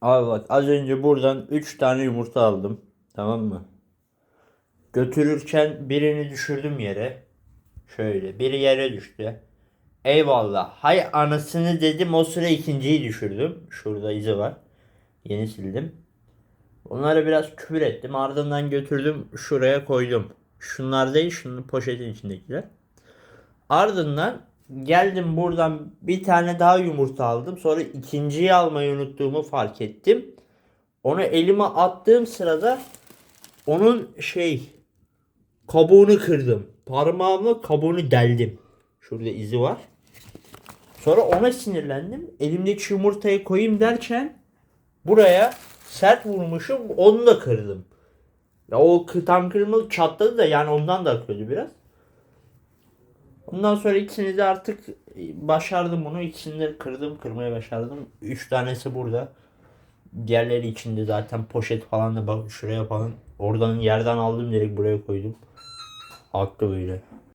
Abi bak az önce buradan 3 tane yumurta aldım. Tamam mı? Götürürken birini düşürdüm yere. Şöyle biri yere düştü. Eyvallah. Hay anasını dedim o sıra ikinciyi düşürdüm. Şurada izi var. Yeni sildim. Onlara biraz küfür ettim. Ardından götürdüm şuraya koydum. Şunlar değil şunun poşetin içindekiler. Ardından geldim buradan bir tane daha yumurta aldım. Sonra ikinciyi almayı unuttuğumu fark ettim. Onu elime attığım sırada onun şey kabuğunu kırdım. Parmağımla kabuğunu deldim. Şurada izi var. Sonra ona sinirlendim. Elimdeki yumurtayı koyayım derken buraya sert vurmuşum. Onu da kırdım. Ya o tam kırmızı çatladı da yani ondan da akıyordu biraz. Ondan sonra ikisini de artık başardım bunu. İkisini de kırdım, kırmaya başardım. Üç tanesi burada. Diğerleri içinde zaten poşet falan da bak şuraya falan. Oradan yerden aldım direkt buraya koydum. Haklı böyle.